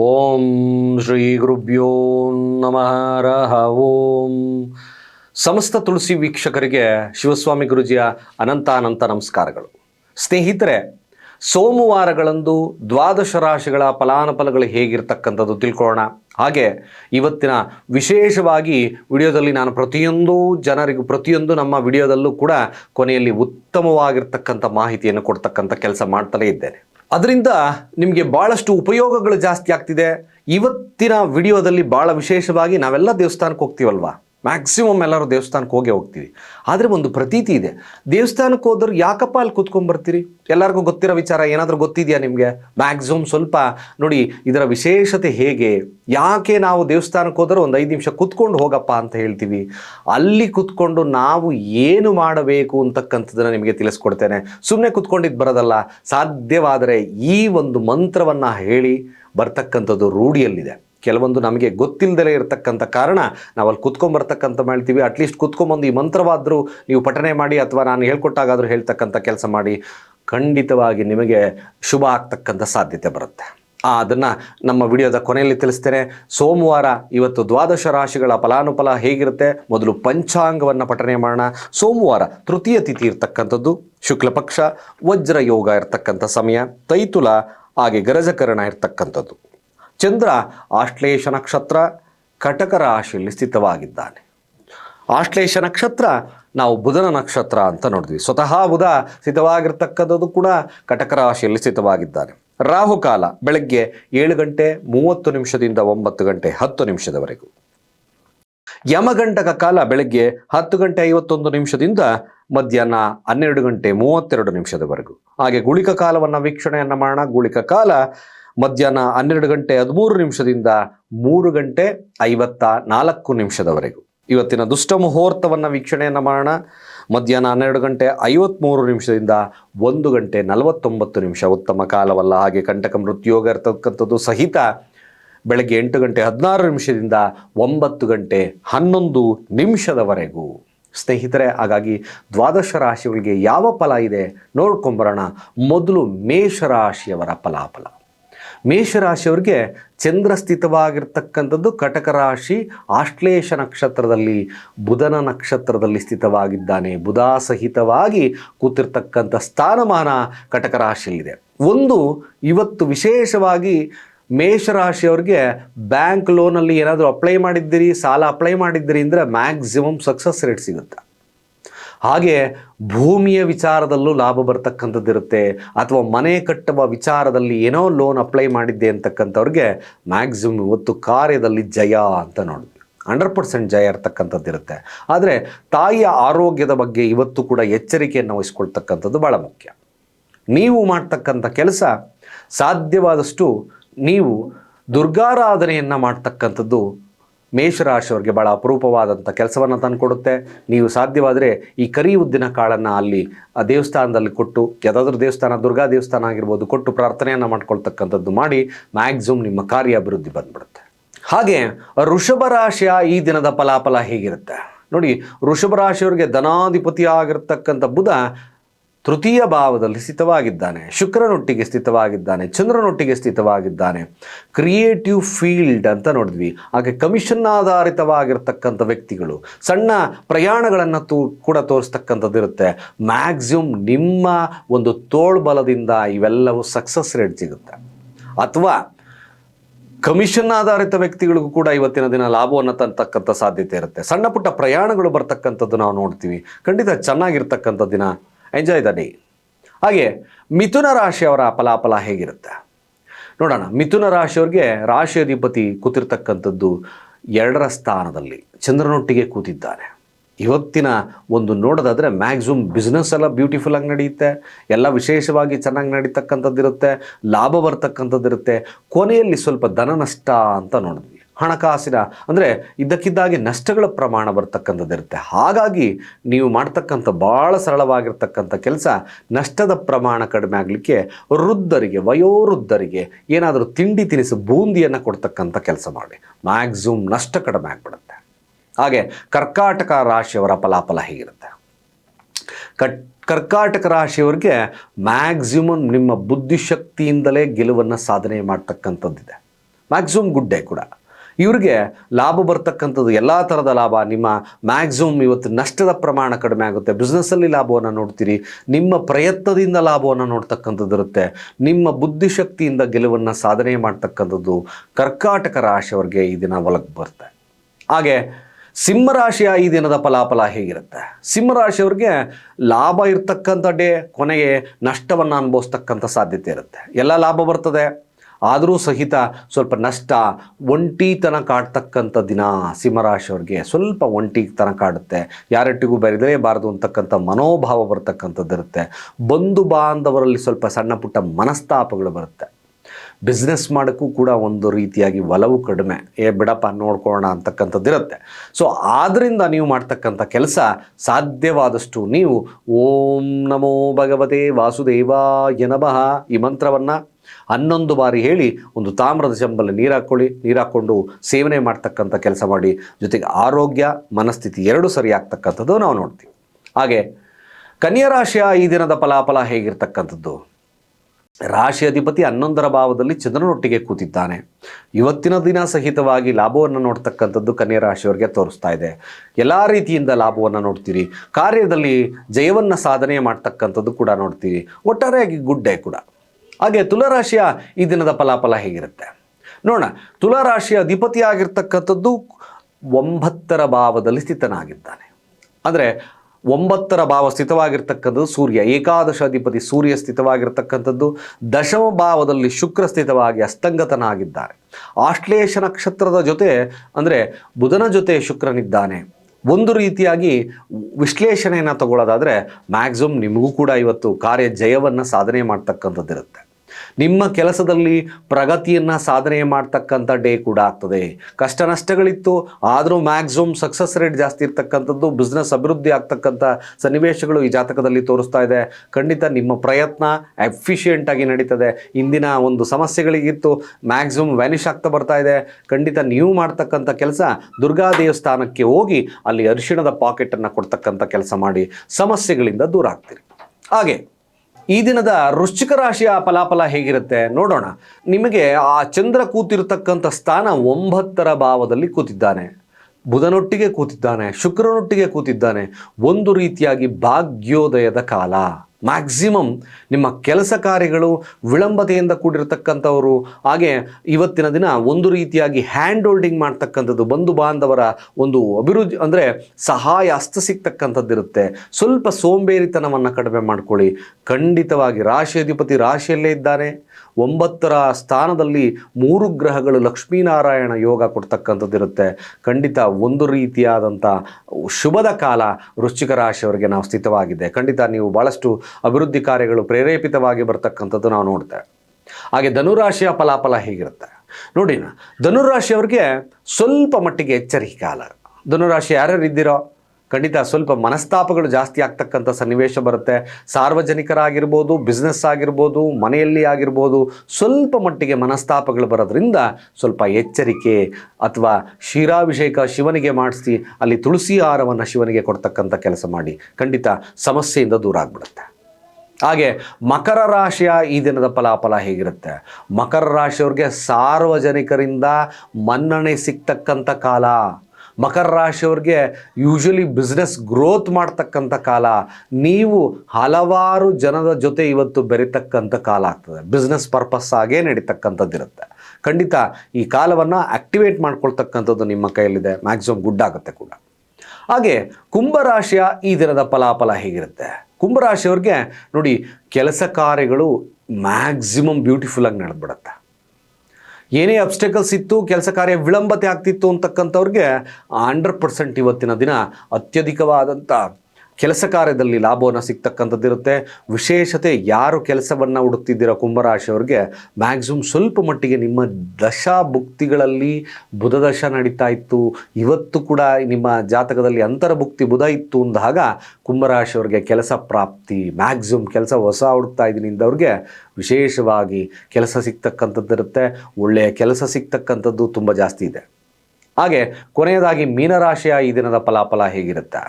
ಓಂ ಶ್ರೀ ಗುರುಭ್ಯೋ ನಮಃ, ರಹ, ಓಂ. ಸಮಸ್ತ ತುಳಸಿ ವೀಕ್ಷಕರಿಗೆ ಶಿವಸ್ವಾಮಿ ಗುರುಜಿಯ ಅನಂತ ಅನಂತ ನಮಸ್ಕಾರಗಳು. ಸ್ನೇಹಿತರೆ, ಸೋಮವಾರಗಳಂದು ದ್ವಾದಶ ರಾಶಿಗಳ ಫಲಾನುಫಲಗಳು ಹೇಗಿರ್ತಕ್ಕಂಥದ್ದು ತಿಳ್ಕೊಳ್ಳೋಣ. ಹಾಗೆ ಇವತ್ತಿನ ವಿಶೇಷವಾಗಿ ವಿಡಿಯೋದಲ್ಲಿ ನಾನು ಪ್ರತಿಯೊಂದು ಜನರಿಗೂ, ಪ್ರತಿಯೊಂದು ನಮ್ಮ ವಿಡಿಯೋದಲ್ಲೂ ಕೂಡ ಕೊನೆಯಲ್ಲಿ ಉತ್ತಮವಾಗಿರ್ತಕ್ಕಂಥ ಮಾಹಿತಿಯನ್ನು ಕೊಡ್ತಕ್ಕಂಥ ಕೆಲಸ ಮಾಡ್ತಲೇ ಇದ್ದೇನೆ. ಅದರಿಂದ ನಿಮಗೆ ಭಾಳಷ್ಟು ಉಪಯೋಗಗಳು ಜಾಸ್ತಿ ಆಗ್ತಿದೆ. ಇವತ್ತಿನ ವಿಡಿಯೋದಲ್ಲಿ ಭಾಳ ವಿಶೇಷವಾಗಿ ನಾವೆಲ್ಲ ದೇವಸ್ಥಾನಕ್ಕೆ ಹೋಗ್ತೀವಲ್ವಾ? ಮ್ಯಾಕ್ಸಿಮಮ್ ಎಲ್ಲರೂ ದೇವಸ್ಥಾನಕ್ಕೆ ಹೋಗೇ ಹೋಗ್ತೀವಿ. ಆದರೆ ಒಂದು ಪ್ರತೀತಿ ಇದೆ. ದೇವಸ್ಥಾನಕ್ಕೆ ಹೋದ್ರೆ ಯಾಕಪ್ಪ ಅಲ್ಲಿ ಕೂತ್ಕೊಂಡ್ಬರ್ತೀರಿ? ಎಲ್ಲರಿಗೂ ಗೊತ್ತಿರೋ ವಿಚಾರ ಏನಾದರೂ ಗೊತ್ತಿದೆಯಾ ನಿಮಗೆ? ಮ್ಯಾಕ್ಸಿಮಮ್ ಸ್ವಲ್ಪ ನೋಡಿ ಇದರ ವಿಶೇಷತೆ ಹೇಗೆ? ಯಾಕೆ ನಾವು ದೇವಸ್ಥಾನಕ್ಕೆ ಹೋದ್ರೆ ಒಂದು ಐದು ನಿಮಿಷ ಕೂತ್ಕೊಂಡು ಹೋಗಪ್ಪ ಅಂತ ಹೇಳ್ತೀವಿ. ಅಲ್ಲಿ ಕೂತ್ಕೊಂಡು ನಾವು ಏನು ಮಾಡಬೇಕು ಅಂತಕ್ಕಂಥದ್ದನ್ನು ನಿಮಗೆ ತಿಳಿಸ್ಕೊಡ್ತೇನೆ. ಸುಮ್ಮನೆ ಕೂತ್ಕೊಂಡಿದ್ದು ಬರೋದಲ್ಲ. ಸಾಧ್ಯವಾದರೆ ಈ ಒಂದು ಮಂತ್ರವನ್ನು ಹೇಳಿ ಬರ್ತಕ್ಕಂಥದ್ದು ರೂಢಿಯಲ್ಲಿದೆ. ಕೆಲವೊಂದು ನಮಗೆ ಗೊತ್ತಿಲ್ಲದಲೇ ಇರತಕ್ಕಂಥ ಕಾರಣ ನಾವು ಅಲ್ಲಿ ಕುತ್ಕೊಂಬರ್ತಕ್ಕಂಥ ಮಾಡ್ತೀವಿ. ಅಟ್ಲೀಸ್ಟ್ ಕುತ್ಕೊಂಬಂದು ಈ ಮಂತ್ರವಾದರೂ ನೀವು ಪಠನೆ ಮಾಡಿ ಅಥವಾ ನಾನು ಹೇಳ್ಕೊಟ್ಟಾಗಾದರೂ ಹೇಳ್ತಕ್ಕಂಥ ಕೆಲಸ ಮಾಡಿ ಖಂಡಿತವಾಗಿ ನಿಮಗೆ ಶುಭ ಆಗ್ತಕ್ಕಂಥ ಸಾಧ್ಯತೆ ಬರುತ್ತೆ. ಆ, ಅದನ್ನು ನಮ್ಮ ವಿಡಿಯೋದ ಕೊನೆಯಲ್ಲಿ ತಿಳಿಸ್ತೇನೆ. ಸೋಮವಾರ ಇವತ್ತು ದ್ವಾದಶ ರಾಶಿಗಳ ಫಲಾನುಫಲ ಹೇಗಿರುತ್ತೆ? ಮೊದಲು ಪಂಚಾಂಗವನ್ನು ಪಠನೆ ಮಾಡೋಣ. ಸೋಮವಾರ ತೃತೀಯ ತಿಥಿ ಇರತಕ್ಕಂಥದ್ದು. ಶುಕ್ಲಪಕ್ಷ ವಜ್ರ ಯೋಗ ಇರ್ತಕ್ಕಂಥ ಸಮಯ. ತೈತುಲ, ಹಾಗೆ ಗರಜಕರಣ ಇರ್ತಕ್ಕಂಥದ್ದು. ಚಂದ್ರ ಆಶ್ಲೇಷ ನಕ್ಷತ್ರ ಕಟಕ ರಾಶಿಯಲ್ಲಿ ಸ್ಥಿತವಾಗಿದ್ದಾನೆ. ಆಶ್ಲೇಷ ನಕ್ಷತ್ರ ನಾವು ಬುಧನ ನಕ್ಷತ್ರ ಅಂತ ನೋಡಿದ್ವಿ. ಸ್ವತಃ ಬುಧ ಸ್ಥಿತವಾಗಿರ್ತಕ್ಕಂಥದ್ದು ಕೂಡ ಕಟಕ ರಾಶಿಯಲ್ಲಿ ಸ್ಥಿತವಾಗಿದ್ದಾನೆ. ರಾಹುಕಾಲ ಬೆಳಗ್ಗೆ ಏಳು ಗಂಟೆ ಮೂವತ್ತು ನಿಮಿಷದಿಂದ ಒಂಬತ್ತು ಗಂಟೆ ಹತ್ತು ನಿಮಿಷದವರೆಗೂ. ಯಮಗಂಟಕ ಕಾಲ ಬೆಳಗ್ಗೆ ಹತ್ತು ಗಂಟೆ ಐವತ್ತೊಂದು ನಿಮಿಷದಿಂದ ಮಧ್ಯಾಹ್ನ ಹನ್ನೆರಡು ಗಂಟೆ ಮೂವತ್ತೆರಡು ನಿಮಿಷದವರೆಗೂ. ಹಾಗೆ ಗುಳಿಕ ಕಾಲವನ್ನು ವೀಕ್ಷಣೆಯನ್ನು ಮಾಡೋಣ. ಗುಳಿಕ ಕಾಲ ಮಧ್ಯಾಹ್ನ ಹನ್ನೆರಡು ಗಂಟೆ ಹದಿಮೂರು ನಿಮಿಷದಿಂದ ಮೂರು ಗಂಟೆ ಐವತ್ತ ನಾಲ್ಕು ನಿಮಿಷದವರೆಗೂ. ಇವತ್ತಿನ ದುಷ್ಟ ಮುಹೂರ್ತವನ್ನು ವೀಕ್ಷಣೆಯನ್ನು ಮಾಡೋಣ. ಮಧ್ಯಾಹ್ನ ಹನ್ನೆರಡು ಗಂಟೆ ಐವತ್ತ್ಮೂರು ನಿಮಿಷದಿಂದ ಒಂದು ಗಂಟೆ ನಲವತ್ತೊಂಬತ್ತು ನಿಮಿಷ ಉತ್ತಮ ಕಾಲವಲ್ಲ. ಹಾಗೆ ಕಂಟಕ ಮೃತ್ಯೋಗ ಇರ್ತಕ್ಕಂಥದ್ದು ಸಹಿತ ಬೆಳಗ್ಗೆ ಎಂಟು ಗಂಟೆ ಹದಿನಾರು ನಿಮಿಷದಿಂದ ಒಂಬತ್ತು ಗಂಟೆ ಹನ್ನೊಂದು ನಿಮಿಷದವರೆಗೂ. ಸ್ನೇಹಿತರೆ, ಹಾಗಾಗಿ ದ್ವಾದಶ ರಾಶಿಗಳಿಗೆ ಯಾವ ಫಲ ಇದೆ ನೋಡ್ಕೊಂಬರೋಣ. ಮೊದಲು ಮೇಷರಾಶಿಯವರ ಫಲಾಫಲ. ಮೇಷರಾಶಿಯವರಿಗೆ ಚಂದ್ರ ಸ್ಥಿತವಾಗಿರ್ತಕ್ಕಂಥದ್ದು ಕಟಕ ರಾಶಿ ಆಶ್ಲೇಷ ನಕ್ಷತ್ರದಲ್ಲಿ, ಬುಧನ ನಕ್ಷತ್ರದಲ್ಲಿ ಸ್ಥಿತವಾಗಿದ್ದಾನೆ. ಬುಧ ಸಹಿತವಾಗಿ ಕೂತಿರ್ತಕ್ಕಂಥ ಸ್ಥಾನಮಾನ ಕಟಕ ರಾಶಿಯಲ್ಲಿದೆ. ಒಂದು, ಇವತ್ತು ವಿಶೇಷವಾಗಿ ಮೇಷರಾಶಿಯವ್ರಿಗೆ ಬ್ಯಾಂಕ್ ಲೋನಲ್ಲಿ ಏನಾದರೂ ಅಪ್ಲೈ ಮಾಡಿದ್ದೀರಿ, ಸಾಲ ಅಪ್ಲೈ ಮಾಡಿದ್ದೀರಿ ಅಂದರೆ ಮ್ಯಾಕ್ಸಿಮಮ್ ಸಕ್ಸಸ್ ರೇಟ್ ಸಿಗುತ್ತೆ. ಹಾಗೆ ಭೂಮಿಯ ವಿಚಾರದಲ್ಲೂ ಲಾಭ ಬರ್ತಕ್ಕಂಥದ್ದಿರುತ್ತೆ. ಅಥವಾ ಮನೆ ಕಟ್ಟುವ ವಿಚಾರದಲ್ಲಿ ಏನೋ ಲೋನ್ ಅಪ್ಲೈ ಮಾಡಿದ್ದೆ ಅಂತಕ್ಕಂಥವ್ರಿಗೆ ಮ್ಯಾಕ್ಸಿಮಮ್ ಇವತ್ತು ಕಾರ್ಯದಲ್ಲಿ ಜಯ ಅಂತ ನೋಡಿದ್ವಿ ಹಂಡ್ರೆಡ್ ಪರ್ಸೆಂಟ್ ಜಯ ಇರ್ತಕ್ಕಂಥದ್ದಿರುತ್ತೆ. ಆದರೆ ತಾಯಿಯ ಆರೋಗ್ಯದ ಬಗ್ಗೆ ಇವತ್ತು ಕೂಡ ಎಚ್ಚರಿಕೆಯನ್ನು ವಹಿಸ್ಕೊಳ್ತಕ್ಕಂಥದ್ದು ಭಾಳ ಮುಖ್ಯ. ನೀವು ಮಾಡ್ತಕ್ಕಂಥ ಕೆಲಸ ಸಾಧ್ಯವಾದಷ್ಟು ನೀವು ದುರ್ಗಾರಾಧನೆಯನ್ನು ಮಾಡ್ತಕ್ಕಂಥದ್ದು ಮೇಷರಾಶಿಯವರಿಗೆ ಭಾಳ ಅಪರೂಪವಾದಂಥ ಕೆಲಸವನ್ನು ತಂದುಕೊಡುತ್ತೆ. ನೀವು ಸಾಧ್ಯವಾದರೆ ಈ ಕರಿ ಉದ್ದಿನ ಕಾಳನ್ನು ಅಲ್ಲಿ, ಆ ದೇವಸ್ಥಾನದಲ್ಲಿ ಕೊಟ್ಟು, ಯಾವುದಾದ್ರೂ ದೇವಸ್ಥಾನ, ದುರ್ಗಾ ದೇವಸ್ಥಾನ ಆಗಿರ್ಬೋದು, ಕೊಟ್ಟು ಪ್ರಾರ್ಥನೆಯನ್ನು ಮಾಡ್ಕೊಳ್ತಕ್ಕಂಥದ್ದು ಮಾಡಿ ಮ್ಯಾಕ್ಸಿಮಮ್ ನಿಮ್ಮ ಕಾರ್ಯ ಅಭಿವೃದ್ಧಿ ಬಂದ್ಬಿಡುತ್ತೆ. ಹಾಗೆ ಋಷಭ ರಾಶಿಯ ಈ ದಿನದ ಫಲಾಫಲ ಹೇಗಿರುತ್ತೆ? ನೋಡಿ, ವೃಷಭ ರಾಶಿಯವರಿಗೆ ಧನಾಧಿಪತಿ ಬುಧ ತೃತೀಯ ಭಾವದಲ್ಲಿ ಸ್ಥಿತವಾಗಿದ್ದಾನೆ. ಶುಕ್ರನೊಟ್ಟಿಗೆ ಸ್ಥಿತವಾಗಿದ್ದಾನೆ. ಚಂದ್ರನೊಟ್ಟಿಗೆ ಸ್ಥಿತವಾಗಿದ್ದಾನೆ. ಕ್ರಿಯೇಟಿವ್ ಫೀಲ್ಡ್ ಅಂತ ನೋಡಿದ್ವಿ. ಹಾಗೆ ಕಮಿಷನ್ ಆಧಾರಿತವಾಗಿರ್ತಕ್ಕಂಥ ವ್ಯಕ್ತಿಗಳು, ಸಣ್ಣ ಪ್ರಯಾಣಗಳನ್ನು ತೂ ಕೂಡ ತೋರಿಸ್ತಕ್ಕಂಥದ್ದು ಇರುತ್ತೆ. ಮ್ಯಾಕ್ಸಿಮಮ್ ನಿಮ್ಮ ಒಂದು ತೋಳ್ಬಲದಿಂದ ಇವೆಲ್ಲವೂ ಸಕ್ಸಸ್ ರೇಟ್ ಸಿಗುತ್ತೆ. ಅಥವಾ ಕಮಿಷನ್ ಆಧಾರಿತ ವ್ಯಕ್ತಿಗಳಿಗೂ ಕೂಡ ಇವತ್ತಿನ ದಿನ ಲಾಭವನ್ನು ತಂತಕ್ಕಂಥ ಸಾಧ್ಯತೆ ಇರುತ್ತೆ. ಸಣ್ಣ ಪುಟ್ಟ ಪ್ರಯಾಣಗಳು ಬರ್ತಕ್ಕಂಥದ್ದು ನಾವು ನೋಡ್ತೀವಿ. ಖಂಡಿತ ಚೆನ್ನಾಗಿರ್ತಕ್ಕಂಥ ದಿನ. ಎಂಜಾಯ್ ದ ಡೇ ಹಾಗೆ ಮಿಥುನ ರಾಶಿಯವರ ಫಲಾಫಲ ಹೇಗಿರುತ್ತೆ? ನೋಡೋಣ. ಮಿಥುನ ರಾಶಿಯವ್ರಿಗೆ ರಾಶಿ ಅಧಿಪತಿ ಕೂತಿರ್ತಕ್ಕಂಥದ್ದು ಎರಡರ ಸ್ಥಾನದಲ್ಲಿ ಚಂದ್ರನೊಟ್ಟಿಗೆ ಕೂತಿದ್ದಾರೆ. ಇವತ್ತಿನ ಒಂದು ನೋಡೋದಾದರೆ ಮ್ಯಾಕ್ಸಿಮಮ್ ಬಿಸ್ನೆಸ್ ಎಲ್ಲ ಬ್ಯೂಟಿಫುಲ್ ಆಗಿ ನಡೆಯುತ್ತೆ. ಎಲ್ಲ ವಿಶೇಷವಾಗಿ ಚೆನ್ನಾಗಿ ನಡೀತಕ್ಕಂಥದ್ದಿರುತ್ತೆ. ಲಾಭ ಬರ್ತಕ್ಕಂಥದ್ದಿರುತ್ತೆ. ಕೊನೆಯಲ್ಲಿ ಸ್ವಲ್ಪ ಧನ ನಷ್ಟ ಅಂತ ನೋಡಿದ್ವಿ. ಹಣಕಾಸಿನ, ಅಂದರೆ ಇದ್ದಕ್ಕಿದ್ದಾಗೆ ನಷ್ಟಗಳ ಪ್ರಮಾಣ ಬರ್ತಕ್ಕಂಥದ್ದಿರುತ್ತೆ. ಹಾಗಾಗಿ ನೀವು ಮಾಡ್ತಕ್ಕಂಥ ಭಾಳ ಸರಳವಾಗಿರ್ತಕ್ಕಂಥ ಕೆಲಸ ನಷ್ಟದ ಪ್ರಮಾಣ ಕಡಿಮೆ ಆಗಲಿಕ್ಕೆ ವೃದ್ಧರಿಗೆ, ವಯೋವೃದ್ಧರಿಗೆ ಏನಾದರೂ ತಿಂಡಿ ತಿನಿಸು ಬೂಂದಿಯನ್ನು ಕೊಡ್ತಕ್ಕಂಥ ಕೆಲಸ ಮಾಡಿ. ಮ್ಯಾಕ್ಸಿಮಮ್ ನಷ್ಟ ಕಡಿಮೆ ಆಗಿಬಿಡುತ್ತೆ. ಹಾಗೆ ಕರ್ಕಾಟಕ ರಾಶಿಯವರ ಫಲಾಫಲ ಹೇಗಿರುತ್ತೆ? ಕಟ್, ಕರ್ಕಾಟಕ ರಾಶಿಯವರಿಗೆ ಮ್ಯಾಕ್ಸಿಮಮ್ ನಿಮ್ಮ ಬುದ್ಧಿಶಕ್ತಿಯಿಂದಲೇ ಗೆಲುವನ್ನು ಸಾಧನೆ ಮಾಡ್ತಕ್ಕಂಥದ್ದಿದೆ. ಮ್ಯಾಕ್ಸಿಮಮ್ ಗುಡ್ ಡೇ ಕೂಡ. ಇವ್ರಿಗೆ ಲಾಭ ಬರ್ತಕ್ಕಂಥದ್ದು ಎಲ್ಲ ಥರದ ಲಾಭ. ನಿಮ್ಮ ಮ್ಯಾಕ್ಸಿಮಮ್ ಇವತ್ತು ನಷ್ಟದ ಪ್ರಮಾಣ ಕಡಿಮೆ ಆಗುತ್ತೆ. ಬಿಸ್ನೆಸ್ಸಲ್ಲಿ ಲಾಭವನ್ನು ನೋಡ್ತೀರಿ. ನಿಮ್ಮ ಪ್ರಯತ್ನದಿಂದ ಲಾಭವನ್ನು ನೋಡ್ತಕ್ಕಂಥದ್ದು ಇರುತ್ತೆ. ನಿಮ್ಮ ಬುದ್ಧಿಶಕ್ತಿಯಿಂದ ಗೆಲುವನ್ನು ಸಾಧನೆ ಮಾಡ್ತಕ್ಕಂಥದ್ದು ಕರ್ಕಾಟಕ ರಾಶಿಯವರಿಗೆ ಈ ದಿನ ಒಳಗೆ ಬರುತ್ತೆ. ಹಾಗೆ ಸಿಂಹರಾಶಿಯ ಈ ದಿನದ ಫಲಾಫಲ ಹೇಗಿರುತ್ತೆ? ಸಿಂಹರಾಶಿಯವ್ರಿಗೆ ಲಾಭ ಇರ್ತಕ್ಕಂಥ ಡೇ ಕೊನೆಗೆ ನಷ್ಟವನ್ನು ಅನುಭವಿಸ್ತಕ್ಕಂಥ ಸಾಧ್ಯತೆ ಇರುತ್ತೆ. ಎಲ್ಲ ಲಾಭ ಬರ್ತದೆ. ಆದರೂ ಸಹಿತ ಸ್ವಲ್ಪ ನಷ್ಟ ಒಂಟಿತನ ಕಾಡ್ತಕ್ಕಂಥ ದಿನ ಸಿಂಹರಾಶಿಯವ್ರಿಗೆ ಸ್ವಲ್ಪ ಒಂಟಿತನ ಕಾಡುತ್ತೆ. ಯಾರೊಟ್ಟಿಗೂ ಬೆರೆದಲೇಬಾರದು ಅಂತಕ್ಕಂಥ ಮನೋಭಾವ ಬರ್ತಕ್ಕಂಥದ್ದಿರುತ್ತೆ ಬಂಧು ಬಾಂಧವರಲ್ಲಿ ಸ್ವಲ್ಪ ಸಣ್ಣ ಪುಟ್ಟ ಮನಸ್ತಾಪಗಳು ಬರುತ್ತೆ. ಬಿಸ್ನೆಸ್ ಮಾಡೋಕ್ಕೂ ಕೂಡ ಒಂದು ರೀತಿಯಾಗಿ ಒಲವು ಕಡಿಮೆ. ಏ, ಬಿಡಪ್ಪ, ನೋಡ್ಕೊಳ್ಳೋಣ ಅಂತಕ್ಕಂಥದ್ದು ಇರುತ್ತೆ. ಸೊ ಆದ್ದರಿಂದ ನೀವು ಮಾಡ್ತಕ್ಕಂಥ ಕೆಲಸ ಸಾಧ್ಯವಾದಷ್ಟು ನೀವು ಓಂ ನಮೋ ಭಗವತೆ ವಾಸುದೇವಾಯ ನಮಃ ಈ ಮಂತ್ರವನ್ನು ಹನ್ನೊಂದು ಬಾರಿ ಹೇಳಿ ಒಂದು ತಾಮ್ರದ ಜಂಬಲ ನೀರು ಹಾಕ್ಕೊಳ್ಳಿ ನೀರು ಹಾಕ್ಕೊಂಡು ಸೇವನೆ ಮಾಡ್ತಕ್ಕಂಥ ಕೆಲಸ ಮಾಡಿ. ಜೊತೆಗೆ ಆರೋಗ್ಯ, ಮನಸ್ಥಿತಿ ಎರಡೂ ಸರಿ ಆಗ್ತಕ್ಕಂಥದ್ದು ನಾವು ನೋಡ್ತೀವಿ. ಹಾಗೆ ಕನ್ಯಾ ರಾಶಿಯ ಈ ದಿನದ ಫಲಾಫಲ ಹೇಗಿರ್ತಕ್ಕಂಥದ್ದು? ರಾಶಿ ಅಧಿಪತಿ ಹನ್ನೊಂದರ ಭಾವದಲ್ಲಿ ಚಂದ್ರನೊಟ್ಟಿಗೆ ಕೂತಿದ್ದಾನೆ. ಇವತ್ತಿನ ದಿನ ಸಹಿತವಾಗಿ ಲಾಭವನ್ನು ನೋಡ್ತಕ್ಕಂಥದ್ದು ಕನ್ಯಾ ರಾಶಿಯವರಿಗೆ ತೋರಿಸ್ತಾ ಇದೆ. ಎಲ್ಲ ರೀತಿಯಿಂದ ಲಾಭವನ್ನು ನೋಡ್ತೀರಿ. ಕಾರ್ಯದಲ್ಲಿ ಜಯವನ್ನು ಸಾಧನೆ ಮಾಡ್ತಕ್ಕಂಥದ್ದು ಕೂಡ ನೋಡ್ತೀರಿ. ಒಟ್ಟಾರೆಯಾಗಿ ಗುಡ್ ಡೇ ಕೂಡ. ಹಾಗೆ ತುಲಾರಾಶಿಯ ಈ ದಿನದ ಫಲಾಫಲ ಹೇಗಿರುತ್ತೆ? ನೋಡೋಣ. ತುಲಾರಾಶಿಯ ಅಧಿಪತಿ ಆಗಿರ್ತಕ್ಕಂಥದ್ದು ಒಂಬತ್ತರ ಭಾವದಲ್ಲಿ ಸ್ಥಿತನಾಗಿದ್ದಾನೆ. ಅಂದರೆ ಒಂಬತ್ತರ ಭಾವ ಸ್ಥಿತವಾಗಿರ್ತಕ್ಕಂಥದ್ದು ಸೂರ್ಯ. ಏಕಾದಶ ಅಧಿಪತಿ ಸೂರ್ಯ ಸ್ಥಿತವಾಗಿರ್ತಕ್ಕಂಥದ್ದು. ದಶಮ ಭಾವದಲ್ಲಿ ಶುಕ್ರ ಸ್ಥಿತವಾಗಿ ಅಸ್ತಂಗತನಾಗಿದ್ದಾರೆ. ಆಶ್ಲೇಷ ನಕ್ಷತ್ರದ ಜೊತೆ, ಅಂದರೆ ಬುಧನ ಜೊತೆ ಶುಕ್ರನಿದ್ದಾನೆ. ಒಂದು ರೀತಿಯಾಗಿ ವಿಶ್ಲೇಷಣೆಯನ್ನು ತಗೊಳ್ಳೋದಾದರೆ ಮ್ಯಾಕ್ಸಿಮಮ್ ನಿಮಗೂ ಕೂಡ ಇವತ್ತು ಕಾರ್ಯ ಜಯವನ್ನು ಸಾಧನೆ ಮಾಡ್ತಕ್ಕಂಥದ್ದಿರುತ್ತೆ. ನಿಮ್ಮ ಕೆಲಸದಲ್ಲಿ ಪ್ರಗತಿಯನ್ನು ಸಾಧನೆ ಮಾಡ್ತಕ್ಕಂಥ ಡೇ ಕೂಡ ಆಗ್ತದೆ. ಕಷ್ಟ ನಷ್ಟಗಳಿತ್ತು, ಆದರೂ ಮ್ಯಾಕ್ಸಿಮಮ್ ಸಕ್ಸಸ್ ರೇಟ್ ಜಾಸ್ತಿ ಇರ್ತಕ್ಕಂಥದ್ದು ಬಿಸ್ನೆಸ್ ಅಭಿವೃದ್ಧಿ ಆಗ್ತಕ್ಕಂಥ ಸನ್ನಿವೇಶಗಳು ಈ ಜಾತಕದಲ್ಲಿ ತೋರಿಸ್ತಾ ಇದೆ. ಖಂಡಿತ ನಿಮ್ಮ ಪ್ರಯತ್ನ ಎಫಿಷಿಯೆಂಟ್ ಆಗಿ ನಡೀತದೆ. ಇಂದಿನ ಒಂದು ಸಮಸ್ಯೆಗಳಿಗಿತ್ತು ಮ್ಯಾಕ್ಸಿಮಮ್ ವ್ಯಾನಿಷ್ ಆಗ್ತಾ ಬರ್ತಾ ಇದೆ. ಖಂಡಿತ ನೀವು ಮಾಡ್ತಕ್ಕಂಥ ಕೆಲಸ ದುರ್ಗಾ ದೇವಸ್ಥಾನಕ್ಕೆ ಹೋಗಿ ಅಲ್ಲಿ ಅರಿಶಿಣದ ಪಾಕೆಟನ್ನು ಕೊಡ್ತಕ್ಕಂಥ ಕೆಲಸ ಮಾಡಿ ಸಮಸ್ಯೆಗಳಿಂದ ದೂರ ಆಗ್ತೀರಿ. ಹಾಗೆ. ಈ ದಿನದ ವೃಶ್ಚಿಕ ರಾಶಿಯ ಫಲಾಫಲ ಹೇಗಿರುತ್ತೆ ನೋಡೋಣ. ನಿಮಗೆ ಆ ಚಂದ್ರ ಕೂತಿರತಕ್ಕಂಥ ಸ್ಥಾನ ಒಂಬತ್ತರ ಭಾವದಲ್ಲಿ ಕೂತಿದ್ದಾನೆ. ಬುಧನೊಟ್ಟಿಗೆ ಕೂತಿದ್ದಾನೆ, ಶುಕ್ರನೊಟ್ಟಿಗೆ ಕೂತಿದ್ದಾನೆ. ಒಂದು ರೀತಿಯಾಗಿ ಭಾಗ್ಯೋದಯದ ಕಾಲ. ಮ್ಯಾಕ್ಸಿಮಮ್ ನಿಮ್ಮ ಕೆಲಸ ಕಾರ್ಯಗಳು ವಿಳಂಬತೆಯಿಂದ ಕೂಡಿರತಕ್ಕಂಥವರು. ಹಾಗೆ ಇವತ್ತಿನ ದಿನ ಒಂದು ರೀತಿಯಾಗಿ ಹ್ಯಾಂಡ್ ಹೋಲ್ಡಿಂಗ್ ಮಾಡ್ತಕ್ಕಂಥದ್ದು ಬಂಧು ಬಾಂಧವರ ಒಂದು ಅಭಿವೃದ್ಧಿ ಅಂದರೆ ಸಹಾಯ, ಹಸ್ತ ಸಿಗ್ತಕ್ಕಂಥದ್ದಿರುತ್ತೆ. ಸ್ವಲ್ಪ ಸೋಂಬೇರಿತನವನ್ನು ಕಡಿಮೆ ಮಾಡ್ಕೊಳ್ಳಿ. ಖಂಡಿತವಾಗಿ ರಾಶಿ ಅಧಿಪತಿ ರಾಶಿಯಲ್ಲೇ ಇದ್ದಾನೆ. ಒಂಬತ್ತರ ಸ್ಥಾನದಲ್ಲಿ ಮೂರು ಗ್ರಹಗಳು ಲಕ್ಷ್ಮೀನಾರಾಯಣ ಯೋಗ ಕೊಡ್ತಕ್ಕಂಥದ್ದಿರುತ್ತೆ ಖಂಡಿತ ಒಂದು ರೀತಿಯಾದಂಥ ಶುಭದ ಕಾಲ ವೃಶ್ಚಿಕ ರಾಶಿಯವರಿಗೆ ನಾವು ಸ್ಥಿತವಾಗಿದೆ. ಖಂಡಿತ ನೀವು ಭಾಳಷ್ಟು ಅಭಿವೃದ್ಧಿ ಕಾರ್ಯಗಳು ಪ್ರೇರೇಪಿತವಾಗಿ ಬರ್ತಕ್ಕಂಥದ್ದು ನಾವು ನೋಡ್ತೇವೆ. ಹಾಗೆ ಧನುರಾಶಿಯ ಫಲಾಫಲ ಹೇಗಿರುತ್ತೆ? ನೋಡಿ ಧನುರಾಶಿಯವ್ರಿಗೆ ಸ್ವಲ್ಪ ಮಟ್ಟಿಗೆ ಎಚ್ಚರಿಕೆ ಕಾಲ. ಧನುರಾಶಿ ಯಾರ್ಯಾರು ಇದ್ದೀರೋ ಖಂಡಿತ ಸ್ವಲ್ಪ ಮನಸ್ತಾಪಗಳು ಜಾಸ್ತಿ ಆಗ್ತಕ್ಕಂಥ ಸನ್ನಿವೇಶ ಬರುತ್ತೆ. ಸಾರ್ವಜನಿಕರಾಗಿರ್ಬೋದು ಬಿಸ್ನೆಸ್ ಆಗಿರ್ಬೋದು, ಮನೆಯಲ್ಲಿ ಆಗಿರ್ಬೋದು, ಸ್ವಲ್ಪ ಮಟ್ಟಿಗೆ ಮನಸ್ತಾಪಗಳು ಬರೋದ್ರಿಂದ ಸ್ವಲ್ಪ ಎಚ್ಚರಿಕೆ ಅಥವಾ ಕ್ಷೀರಾಭಿಷೇಕ ಶಿವನಿಗೆ ಮಾಡಿಸಿ ಅಲ್ಲಿ ತುಳಸಿ ಆಹಾರವನ್ನು ಶಿವನಿಗೆ ಕೊಡ್ತಕ್ಕಂಥ ಕೆಲಸ ಮಾಡಿ, ಖಂಡಿತ ಸಮಸ್ಯೆಯಿಂದ ದೂರ ಆಗ್ಬಿಡುತ್ತೆ. ಹಾಗೆ ಮಕರ ರಾಶಿಯ ಈ ದಿನದ ಫಲಾಫಲ ಹೇಗಿರುತ್ತೆ? ಮಕರ ರಾಶಿಯವ್ರಿಗೆ ಸಾರ್ವಜನಿಕರಿಂದ ಮನ್ನಣೆ ಸಿಗ್ತಕ್ಕಂಥ ಕಾಲ. ಮಕರ ರಾಶಿಯವ್ರಿಗೆ ಯೂಶಲಿ ಬಿಸ್ನೆಸ್ ಗ್ರೋತ್ ಮಾಡ್ತಕ್ಕಂಥ ಕಾಲ, ನೀವು ಹಲವಾರು ಜನದ ಜೊತೆ ಇವತ್ತು ಬೆರೀತಕ್ಕಂಥ ಕಾಲ ಆಗ್ತದೆ. ಬಿಸ್ನೆಸ್ ಪರ್ಪಸ್ ಆಗೇ ನಡೀತಕ್ಕಂಥದ್ದಿರುತ್ತೆ. ಖಂಡಿತ ಈ ಕಾಲವನ್ನು ಆಕ್ಟಿವೇಟ್ ಮಾಡ್ಕೊಳ್ತಕ್ಕಂಥದ್ದು ನಿಮ್ಮ ಕೈಯಲ್ಲಿದೆ. ಮ್ಯಾಕ್ಸಿಮಮ್ ಗುಡ್ ಆಗುತ್ತೆ ಕೂಡ. ಹಾಗೆ ಕುಂಭರಾಶಿಯ ಈ ದಿನದ ಫಲಾಫಲ ಹೇಗಿರುತ್ತೆ? ಕುಂಭರಾಶಿಯವ್ರಿಗೆ ನೋಡಿ, ಕೆಲಸ ಕಾರ್ಯಗಳು ಮ್ಯಾಕ್ಸಿಮಮ್ ಬ್ಯೂಟಿಫುಲ್ಲಾಗಿ ನಡೆದ್ಬಿಡುತ್ತೆ. ಏನೇ ಅಬ್ಸ್ಟೆಕಲ್ಸ್ ಇತ್ತು ಕೆಲಸ ಕಾರ್ಯ ವಿಳಂಬತೆ ಆಗ್ತಿತ್ತು ಅಂತಕ್ಕಂಥವ್ರಿಗೆ ಹಂಡ್ರೆಡ್ ಪರ್ಸೆಂಟ್ ಇವತ್ತಿನ ದಿನ ಅತ್ಯಧಿಕವಾದಂಥ ಕೆಲಸ ಕಾರ್ಯದಲ್ಲಿ ಲಾಭವನ್ನು ಸಿಗ್ತಕ್ಕಂಥದ್ದಿರುತ್ತೆ. ವಿಶೇಷತೆ ಯಾರು ಕೆಲಸವನ್ನು ಹುಡುಕ್ತಿದ್ದೀರೋ ಕುಂಭರಾಶಿಯವ್ರಿಗೆ ಮ್ಯಾಕ್ಸಿಮಮ್ ಸ್ವಲ್ಪ ಮಟ್ಟಿಗೆ ನಿಮ್ಮ ದಶಾ ಭುಕ್ತಿಗಳಲ್ಲಿ ಬುಧ ದಶ ನಡೀತಾ ಇತ್ತು. ಇವತ್ತು ಕೂಡ ನಿಮ್ಮ ಜಾತಕದಲ್ಲಿ ಅಂತರಭುಕ್ತಿ ಬುಧ ಇತ್ತು ಅಂದಾಗ ಕುಂಭರಾಶಿಯವ್ರಿಗೆ ಕೆಲಸ ಪ್ರಾಪ್ತಿ ಮ್ಯಾಕ್ಸಿಮಮ್ ಕೆಲಸ ಹೊಸ ಹುಡುಕ್ತಾ ಇದ್ದೀನಿ ಅಂದವ್ರಿಗೆ ವಿಶೇಷವಾಗಿ ಕೆಲಸ ಸಿಗ್ತಕ್ಕಂಥದ್ದಿರುತ್ತೆ. ಒಳ್ಳೆಯ ಕೆಲಸ ಸಿಗ್ತಕ್ಕಂಥದ್ದು ತುಂಬ ಜಾಸ್ತಿ ಇದೆ. ಹಾಗೆ ಕೊನೆಯದಾಗಿ ಮೀನರಾಶಿಯ ಈ ದಿನದ ಫಲಾಫಲ ಹೇಗಿರುತ್ತೆ?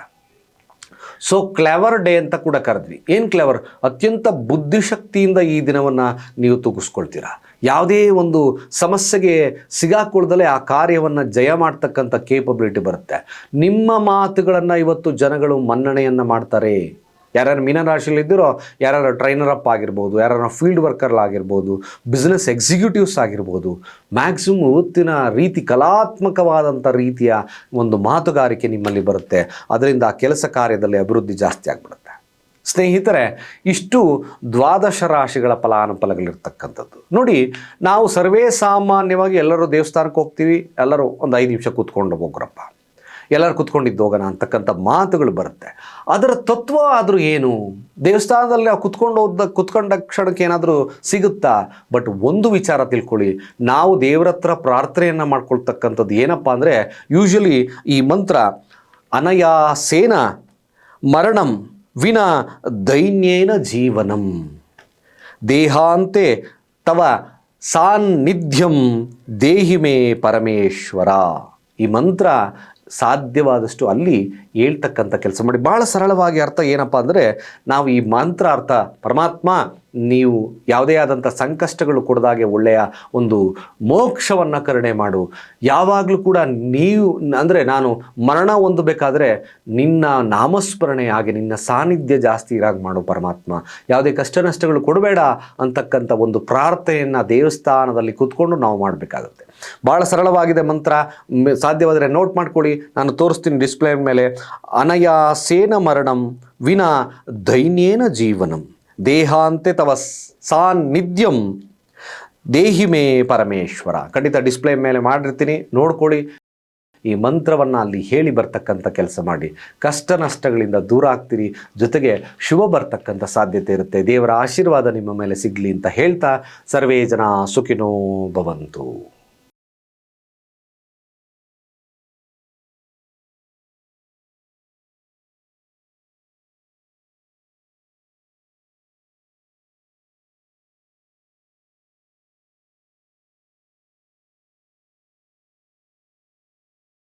ಸೊ ಕ್ಲೆವರ್ ಡೇ ಅಂತ ಕೂಡ ಕರೆದ್ವಿ. ಏನು ಕ್ಲೆವರ್ ಅತ್ಯಂತ ಬುದ್ಧಿಶಕ್ತಿಯಿಂದ ಈ ದಿನವನ್ನು ನೀವು ತೂಗಿಸ್ಕೊಳ್ತೀರಾ? ಯಾವುದೇ ಒಂದು ಸಮಸ್ಯೆಗೆ ಸಿಗಾಕೊಳ್ಳದಲ್ಲೇ ಆ ಕಾರ್ಯವನ್ನು ಜಯ ಮಾಡ್ತಕ್ಕಂಥ ಕೇಪಬಿಲಿಟಿ ಬರುತ್ತೆ. ನಿಮ್ಮ ಮಾತುಗಳನ್ನು ಇವತ್ತು ಜನಗಳು ಮನ್ನಣೆಯನ್ನು ಮಾಡ್ತಾರೆ. ಯಾರ್ಯಾರು ಮೀನರಾಶಿಯಲ್ಲಿ ಇದ್ದೀರೋ, ಯಾರ್ಯಾರು ಟ್ರೈನರ್ ಅಪ್ ಆಗಿರ್ಬೋದು ಯಾರು ಫೀಲ್ಡ್ ವರ್ಕರ್ ಆಗಿರ್ಬೋದು ಬಿಸ್ನೆಸ್ ಎಕ್ಸಿಕ್ಯೂಟಿವ್ಸ್ ಆಗಿರ್ಬೋದು ಮ್ಯಾಕ್ಸಿಮಮ್ ಇವತ್ತಿನ ರೀತಿ ಕಲಾತ್ಮಕವಾದಂಥ ರೀತಿಯ ಒಂದು ಮಾತುಗಾರಿಕೆ ನಿಮ್ಮಲ್ಲಿ ಬರುತ್ತೆ. ಅದರಿಂದ ಆ ಕೆಲಸ ಕಾರ್ಯದಲ್ಲಿ ಅಭಿವೃದ್ಧಿ ಜಾಸ್ತಿ ಆಗಿಬಿಡುತ್ತೆ. ಸ್ನೇಹಿತರೆ, ಇಷ್ಟು ದ್ವಾದಶ ರಾಶಿಗಳ ಫಲಾನುಫಲಗಳಿರ್ತಕ್ಕಂಥದ್ದು. ನೋಡಿ, ನಾವು ಸರ್ವೇ ಸಾಮಾನ್ಯವಾಗಿ ಎಲ್ಲರೂ ದೇವಸ್ಥಾನಕ್ಕೆ ಹೋಗ್ತೀವಿ, ಎಲ್ಲರೂ ಒಂದು ಐದು ನಿಮಿಷ ಕೂತ್ಕೊಂಡು ಹೋಗ್ರಪ್ಪ. ಎಲ್ಲರೂ ಕುತ್ಕೊಂಡಿದ್ದು ಹೋಗೋಣ ಅಂತಕ್ಕಂಥ ಮಾತುಗಳು ಬರುತ್ತೆ. ಅದರ ತತ್ವ ಆದರೂ ಏನು? ದೇವಸ್ಥಾನದಲ್ಲಿ ನಾವು ಕುತ್ಕೊಂಡು ಹೋದ ಕುತ್ಕೊಂಡ ಕ್ಷಣಕ್ಕೆ ಏನಾದರೂ ಸಿಗುತ್ತಾ? ಬಟ್ ಒಂದು ವಿಚಾರ ತಿಳ್ಕೊಳ್ಳಿ. ನಾವು ದೇವರ ಹತ್ರ ಪ್ರಾರ್ಥನೆಯನ್ನು ಮಾಡ್ಕೊಳ್ತಕ್ಕಂಥದ್ದು ಏನಪ್ಪ ಅಂದರೆ ಯೂಶ್ವಲಿ ಈ ಮಂತ್ರ ಅನಯಾಸೇನ ಮರಣಂ ವಿನ ದೈನ್ಯೇನ ಜೀವನಂ. ದೇಹಾಂತೆ ತವ ಸಾನ್ನಿಧ್ಯಂ ದೇಹಿಮೇ ಪರಮೇಶ್ವರ. ಈ ಮಂತ್ರ ಸಾಧ್ಯವಾದಷ್ಟು ಅಲ್ಲಿ ಹೇಳ್ತಕ್ಕಂಥ ಕೆಲಸ ಮಾಡಿ. ಭಾಳ ಸರಳವಾಗಿ ಅರ್ಥ ಏನಪ್ಪ ಅಂದರೆ, ನಾವು ಈ ಮಂತ್ರ ಅರ್ಥ ಪರಮಾತ್ಮ, ನೀವು ಯಾವುದೇ ಆದಂಥ ಸಂಕಷ್ಟಗಳು ಕೊಡದಾಗೆ ಒಳ್ಳೆಯ ಒಂದು ಮೋಕ್ಷವನ್ನು ಕರುಣೆ ಮಾಡು. ಯಾವಾಗಲೂ ಕೂಡ ನೀವು, ಅಂದರೆ ನಾನು ಮರಣ ಹೊಂದಬೇಕಾದ್ರೆ ನಿನ್ನ ನಾಮಸ್ಮರಣೆ ಹಾಗೆ ನಿನ್ನ ಸಾನ್ನಿಧ್ಯ ಜಾಸ್ತಿ ಇರಾಗಿ ಮಾಡು ಪರಮಾತ್ಮ. ಯಾವುದೇ ಕಷ್ಟ ನಷ್ಟಗಳು ಕೊಡಬೇಡ ಅಂತಕ್ಕಂಥ ಒಂದು ಪ್ರಾರ್ಥನೆಯನ್ನು ದೇವಸ್ಥಾನದಲ್ಲಿ ಕೂತ್ಕೊಂಡು ನಾವು ಮಾಡಬೇಕಾಗುತ್ತೆ. ಭಾಳ ಸರಳವಾಗಿದೆ ಮಂತ್ರ. ಸಾಧ್ಯವಾದರೆ ನೋಟ್ ಮಾಡ್ಕೊಳ್ಳಿ. ನಾನು ತೋರಿಸ್ತೀನಿ ಡಿಸ್ಪ್ಲೇ ಮೇಲೆ. ಅನಯಾಸೇನ ಮರಣಂ ವಿನ ದೈನ್ಯೇನ ಜೀವನಂ. ದೇಹಾಂತೆ ತವ ಸಾನ್ನಿಧ್ಯಂ. ದೇಹಿ ಮೇ ಪರಮೇಶ್ವರ. ಖಂಡಿತ ಡಿಸ್ಪ್ಲೇ ಮೇಲೆ ಮಾಡಿರ್ತೀನಿ. ನೋಡ್ಕೊಳ್ಳಿ. ಈ ಮಂತ್ರವನ್ನು ಅಲ್ಲಿ ಹೇಳಿ ಬರ್ತಕ್ಕಂಥ ಕೆಲಸ ಮಾಡಿ. ಕಷ್ಟ ನಷ್ಟಗಳಿಂದ ದೂರ ಆಗ್ತೀರಿ. ಜೊತೆಗೆ ಶುಭ ಬರ್ತಕ್ಕಂಥ ಸಾಧ್ಯತೆ ಇರುತ್ತೆ. ದೇವರ ಆಶೀರ್ವಾದ ನಿಮ್ಮ ಮೇಲೆ ಸಿಗಲಿ ಅಂತ ಹೇಳ್ತಾ ಸರ್ವೇ ಜನ ಸುಖಿನೋ ಭವಂತು.